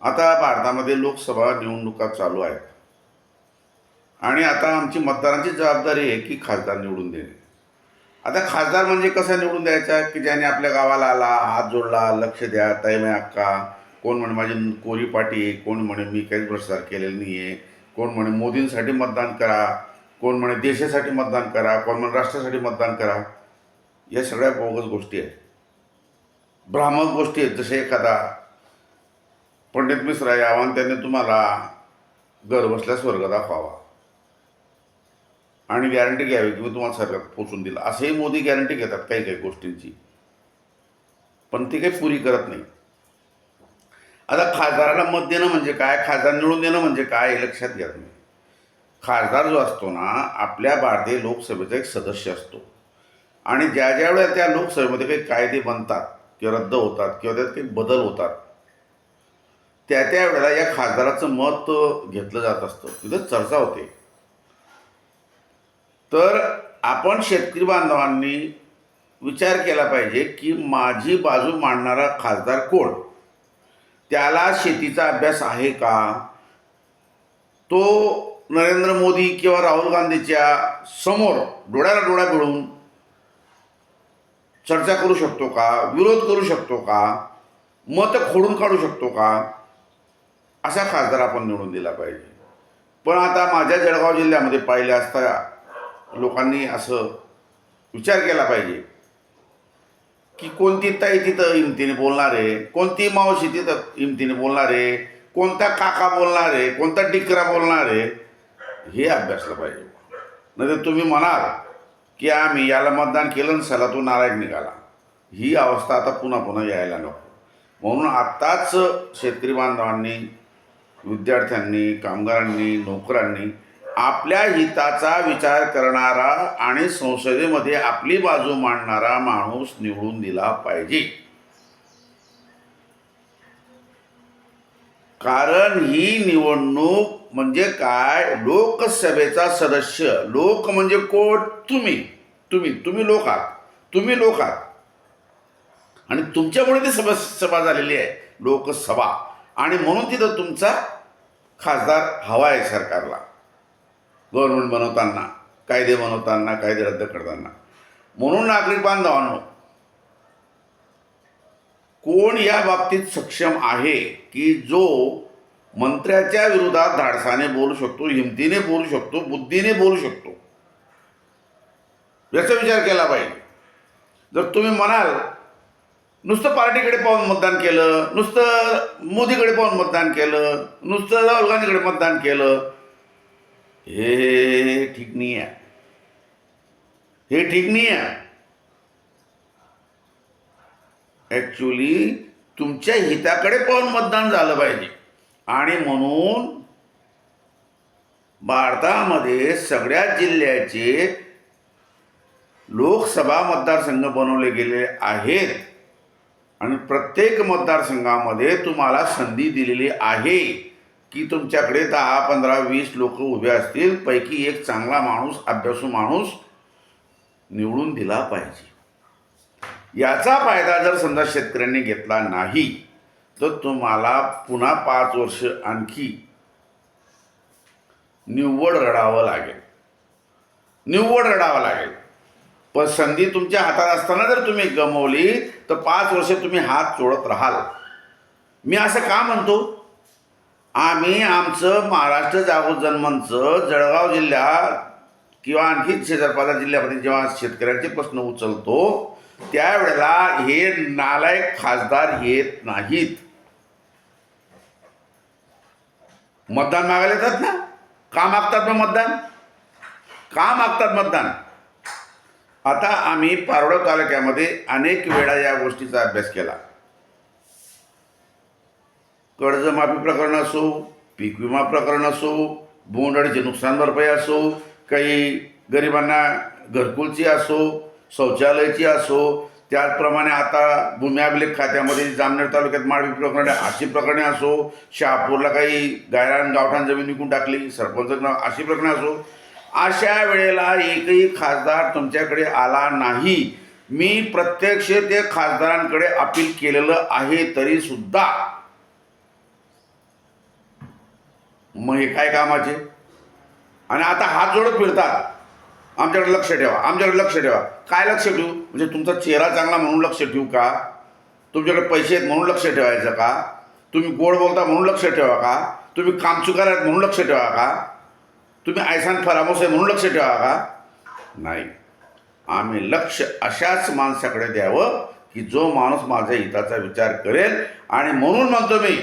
आता भारतामध्ये लोकसभा निवडणुका चालू आहेत. आणि आता आमची मतदारांची जबाबदारी आहे की खासदार निवडून देणे. आता खासदार म्हणजे कसा निवडून द्यायचा? की ज्याने आपल्या गावाला आला हात जोडला लक्ष द्या तैमे अक्का कोण म्हणे माझी कोरी पाटी आहे, कोण म्हणे मी काहीच भ्रष्टाचार केलेला नाही आहे कोण म्हणे मोदींसाठी मतदान करा? कोण म्हणे देशासाठी मतदान करा? कोण म्हणे राष्ट्रासाठी मतदान करा? या सगळ्या बोगस गोष्टी आहेत. भ्रामक गोष्टी आहेत. जसे एखादा पंडित मिश्रा यावा आणि त्यांनी तुम्हाला घर बसल्या स्वर्ग दाखवावा. आणि गॅरंटी घ्यावी की मी तुम्हाला स्वर्गात पोचून दिलं असंही मोदी गॅरंटी घेतात काही काही गोष्टींची. पण ती काही पुरी करत नाही. आता खासदाराला मत देणं म्हणजे काय? खासदार निवडून देणं म्हणजे काय? हे लक्षात घ्या तुम्ही. खासदार जो असतो ना आपल्या भारतीय लोकसभेचा एक सदस्य असतो. आणि ज्या ज्या वेळेला त्या लोकसभेमध्ये काही कायदे बनतात किंवा रद्द होतात किंवा त्यात काही बदल होतात त्या त्या वेळेला या खासदाराचं मत घेतलं जात असतं. तिथं चर्चा होते. तर आपण शेतकरी बांधवांनी विचार केला पाहिजे की माझी बाजू मांडणारा खासदार कोण? त्याला शेतीचा अभ्यास आहे का? तो नरेंद्र मोदी किंवा राहुल गांधीच्या समोर डोळ्याला डोळा मिळून चर्चा करू शकतो का? विरोध करू शकतो का? मत खोडून काढू शकतो का? असा खासदार आपण निवडून दिला पाहिजे. पण आता माझ्या जळगाव जिल्ह्यामध्ये पाहिले असता लोकांनी असं विचार केला पाहिजे. की कोणती ताई तिथं हिमतीने बोलणार आहे कोणती मावशी तिथं हिमतीने बोलणार आहे कोणता काका बोलणार आहे कोणता डिकरा बोलणार आहे हे अभ्यासलं पाहिजे. नाही तर तुम्ही म्हणाल की आम्ही याला मतदान केलं आणि सला तो नारायण निघाला. ही अवस्था आता पुन्हा पुन्हा यायला नको. म्हणून आत्ताच शेतकरी बांधवांनी विद्यार्थ्यांनी कामगारांनी नोकरांनी आपल्या हिताचा विचार करणारा आणि संसदेमध्ये आपली बाजू मांडणारा माणूस निवडून दिला पाहिजे. कारण ही निवडणूक म्हणजे काय? लोकसभेचा सदस्य. लोक म्हणजे कोण? तुम्ही. तुम्ही. तुम्ही लोक आहात. तुम्ही लोक आहात. आणि तुमच्यामुळे ती सभा सभा झालेली आहे. लोकसभा. आणि म्हणून तिथं तुमचा खासदार हवा आहे सरकारला. गव्हर्नमेंट बनवताना कायदे बनवताना कायदे रद्द करताना. म्हणून नागरिक बांधवांनो कोण या बाबतीत सक्षम आहे की जो मंत्र्याच्या विरोधात धाडसाने बोलू शकतो हिमतीने बोलू शकतो बुद्धीने बोलू शकतो? याचा विचार केला पाहिजे. जर तुम्ही म्हणाल नुसतं पार्टीकडे पाहून मतदान केलं नुसतं मोदीकडे पाहून मतदान केलं नुसतं राहुल गांधीकडे मतदान केलं. हे ठीक नाही आहे. हे ठीक नाही आहे. ॲक्च्युली तुमच्या हिताकडे पाहून मतदान झालं पाहिजे. आणि म्हणून भारतामध्ये सगळ्या जिल्ह्याचे लोकसभा मतदारसंघ बनवले गेले आहेत. आणि प्रत्येक मतदारसंघामध्ये तुम्हाला संधी दिलेली आहे की तुमच्याकडे दहा पंधरा वीस लोक उभे असतील पैकी एक चांगला माणूस अभ्यासू माणूस निवडून दिला पाहिजे. याचा फायदा जर समजा शेतकऱ्यांनी घेतला नाही तर तुम्हाला पुन्हा पाच वर्ष आणखी निव्वळ रडावं लागेल. निव्वळ रडावं लागेल. पण संधी तुमच्या हातात असताना जर तुम्ही गमवली तर पाच वर्ष तुम्ही हात चोळत राहाल. मी असं का म्हणतो? आम्ही आमचं महाराष्ट्र जागो जन्मांचं जळगाव जिल्ह्यात किंवा आणखी शेजारपाजा जिल्ह्यामध्ये जेव्हा शेतकऱ्यांचे प्रश्न उचलतो त्यावेळेला हे नालायक खासदार येत नाहीत. मतदान मागायला येतात ना? का मागतात मग मतदान? का मागतात मतदान? आता आम्ही पारोडा तालुक्यामध्ये अनेक वेळा या गोष्टीचा अभ्यास केला. कर्जमाफी प्रकरण असो पीक विमा प्रकरण असो बोंडळीचे नुकसान भरपाई असो काही गरिबांना घरकुलची असो शौचालयाची असो त्याचप्रमाणे आता भूमी अभिलेख खात्यामध्ये जामनेर तालुक्यात माळवी प्रकरणे अशी प्रकरणे असो शहापूरला काही गायरान गावठाण जमीन विकून टाकली सरपंच अशी प्रकरणे असो अशा वेळेला एकही खासदार तुमच्याकडे आला नाही. मी प्रत्यक्ष ते खासदारांकडे अपील केलेलं आहे तरी सुद्धा. मग हे काय कामाचे आणि आता हात जोडत फिरतात. आमच्याकडे लक्ष ठेवा आमच्याकडे लक्ष ठेवा. काय लक्ष ठेवू? म्हणजे तुमचा चेहरा चांगला म्हणून लक्ष ठेवू का? तुमच्याकडे पैसे आहेत म्हणून लक्ष ठेवायचं का? तुम्ही गोड बोलता म्हणून लक्ष ठेवा का? तुम्ही कामचुकार आहेत म्हणून लक्ष ठेवा का? तुम्ही आयसान फरामोस आहे म्हणून लक्ष ठेवा का? नाही. आम्ही लक्ष अशाच माणसाकडे द्यावं की जो माणूस माझ्या हिताचा विचार करेल आणि म्हणून म्हणतो मी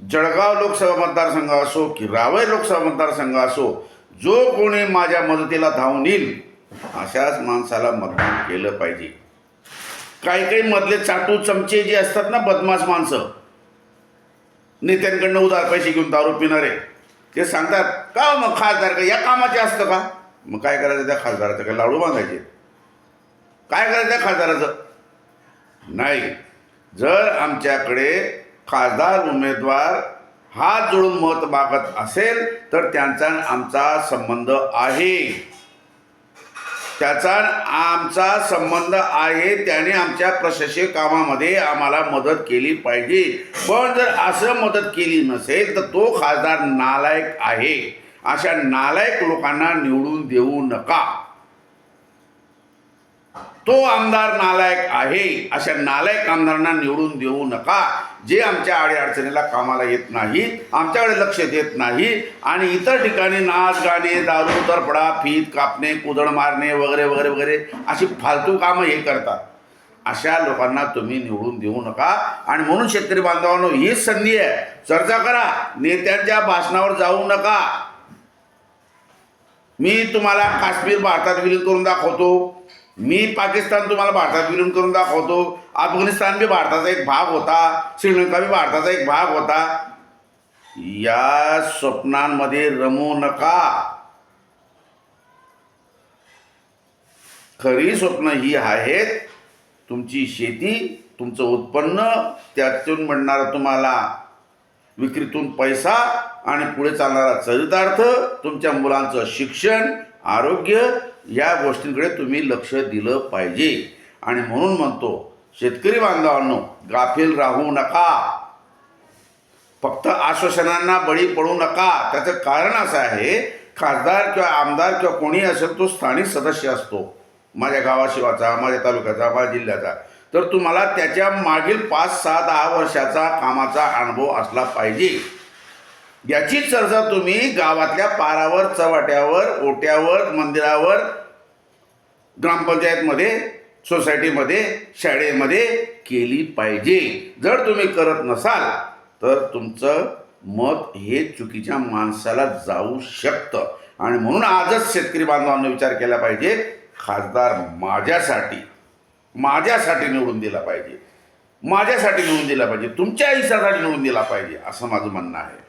जळगाव लोकसभा मतदारसंघ असो की रावय लोकसभा मतदारसंघ असो जो कोणी माझ्या मदतीला धावून येईल अशाच माणसाला मतदान केलं पाहिजे. काही काही मधले चाटू चमचे जे असतात ना बदमाश माणसं नेत्यांकडनं उदार पैसे घेऊन दारू पिणारे ते सांगतात का हो मग खासदार का? या कामाचे असतं का? मग काय करायचं त्या खासदाराचं? काय लाडू बांधायचे? काय करायचं त्या खासदाराचं? नाही. जर आमच्याकडे खासदार उमेदवार हात जोडून मत मागत असेल तर त्यांचा आमचा संबंध आहे. त्याचा आमचा संबंध आहे त्याने आमच्या प्रशासकीय कामामध्ये आम्हाला मदत केली पाहिजे. पण जर असं मदत केली नसेल तर तो खासदार नालायक आहे. अशा नालायक लोकांना निवडून देऊ नका. तो आमदार नालायक आहे अशा नालायक आमदारांना निवडून देऊ नका. जे आमच्या अडीअडचणीला कामाला येत नाही आमच्याकडे लक्ष देत नाही आणि इतर ठिकाणी नाच गाणे दारू तरफडा फीत कापणे कुदळ मारणे वगैरे वगैरे वगैरे अशी फालतू कामं हे करतात. अशा लोकांना तुम्ही निवडून देऊ नका. आणि म्हणून शेतकरी बांधवांनो हीच संधी आहे. चर्चा करा. नेत्यांच्या भाषणावर जाऊ नका. मी तुम्हाला काश्मीर भारतात विलीन करून दाखवतो. मी पाकिस्तान तुम्हाला भारतात विलीन करून दाखवतो. अफगाणिस्तान बी भारताचा एक भाग होता. श्रीलंका बी भारताचा एक भाग होता. या स्वप्नांमध्ये रमू नका. खरी स्वप्न ही आहेत तुमची शेती तुमचं उत्पन्न त्यातून मिळणारा तुम्हाला विक्रीतून पैसा आणि पुढे चालणारा चरितार्थ तुमच्या मुलांचं शिक्षण आरोग्य या गोष्टींकडे तुम्ही लक्ष दिलं पाहिजे. आणि म्हणून म्हणतो शेतकरी बांधवांनो गाफील राहू नका. फक्त आश्वासनांना बळी पडू नका. त्याचं कारण असं आहे खासदार किंवा आमदार किंवा कोणी असेल तो स्थानिक सदस्य असतो. माझ्या गावाशिवाचा माझ्या तालुक्याचा माझ्या जिल्ह्याचा. तर तुम्हाला त्याच्या मागील पाच सहा दहा वर्षाचा कामाचा अनुभव असला पाहिजे. याची चर्चा तुम्ही गावातल्या पारावर चव्हाट्यावर ओट्यावर मंदिरावर ग्रामपंचायतमध्ये सोसायटीमध्ये शाळेमध्ये केली पाहिजे. जर तुम्ही करत नसाल तर तुमचं मत हे चुकीच्या माणसाला जाऊ शकतं. आणि म्हणून आजच शेतकरी बांधवांना विचार केला पाहिजे खासदार माझ्यासाठी माझ्यासाठी निवडून दिला पाहिजे. माझ्यासाठी निवडून दिला पाहिजे तुमच्या हिशासाठी निवडून दिला पाहिजे असं माझं म्हणणं आहे.